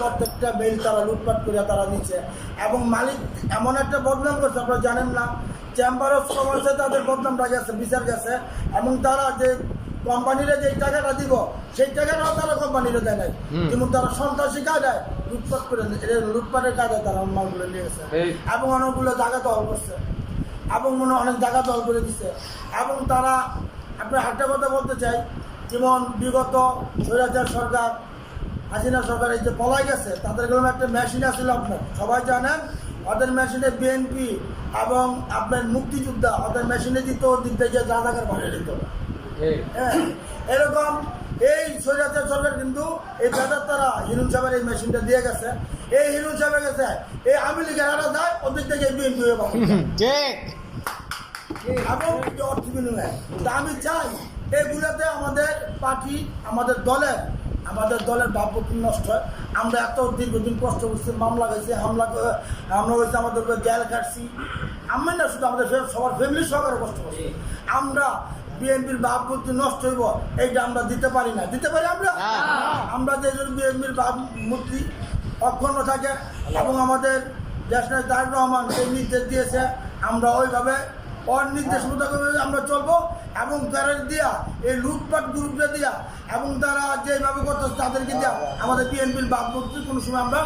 প্রত্যেকটা মেইল তারা লুটপাট করে তারা নিচ্ছে এবং মালিক এমন একটা বদনাম করছে আপনারা জানেন না। চেম্বার অফ কমার্সে তাদের বদনামটা গেছে বিচার গেছে এবং তারা যে কোম্পানিরা যে টাকাটা দিব সেই টাকাটাও তারা কোম্পানিরা দেয় নাই। কিন্তু তারা সন্ত্রাসী কায়দায় লুটপাট করে লুটপাটের কায়দায় তারা মালগুলো নিয়ে গেছে। এবং অনেকগুলো জায়গা দখল করছে। এবং মনে অনেক জায়গা দখল করে দিছে। এবং তারা আপনার একটা কথা বলতে চাই যেমন বিগত স্বৈরাচার সরকার হাসিনা সরকার এই যে পলাই গেছে তাদের গেলাম একটা মেশিন আছিল আপনার সবাই জানেন ওদের মেশিনে বিএনপি এবং আপনার মুক্তিযোদ্ধা ওদের মেশিনে দিত দিক থেকে রাজাকার বানিয়ে দিত। হ্যাঁ এরকম এই স্বৈরাচার সরকার কিন্তু এই বেদার তারা হিরুন সাহেবের এই মেশিনটা দিয়ে গেছে। এই হিরুন সাহেবের গেছে এই আমি লিখে হারা যায় ওদের থেকে বিএনপি হয়ে পাবো এবং অর্থ বিনিময়। তা আমি চাই এগুলোতে আমাদের পার্টি আমাদের দলের আমাদের দলের ভাবমূর্তি নষ্ট হয়। আমরা এত দীর্ঘদিন কষ্ট করছি মামলা গেছি হামলা হামলা হয়েছে আমাদের জেল কাটছি আমি না শুধু আমাদের সবার ফ্যামিলি সহকারে কষ্ট করছি। আমরা বিএনপির ভাবমূর্তি নষ্ট হইব এইটা আমরা দিতে পারি না। দিতে পারি আমরা? আমরা যে বিএনপির ভাবমূর্তি অক্ষুণ্ণ থাকে এবং আমাদের দেশ তারেক রহমান যে নির্দেশ দিয়েছে আমরা ওইভাবে ওর নির্দেশ আমরা চলবো এবং তারা দিয়া, এই লুটপাট গ্রুপটা দিয়া এবং তারা যেভাবে করতেছে তাদেরকে দিয়া আমাদের বিএনপির বাদ কোনো সময় আমরা